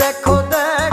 দেখো দেখ।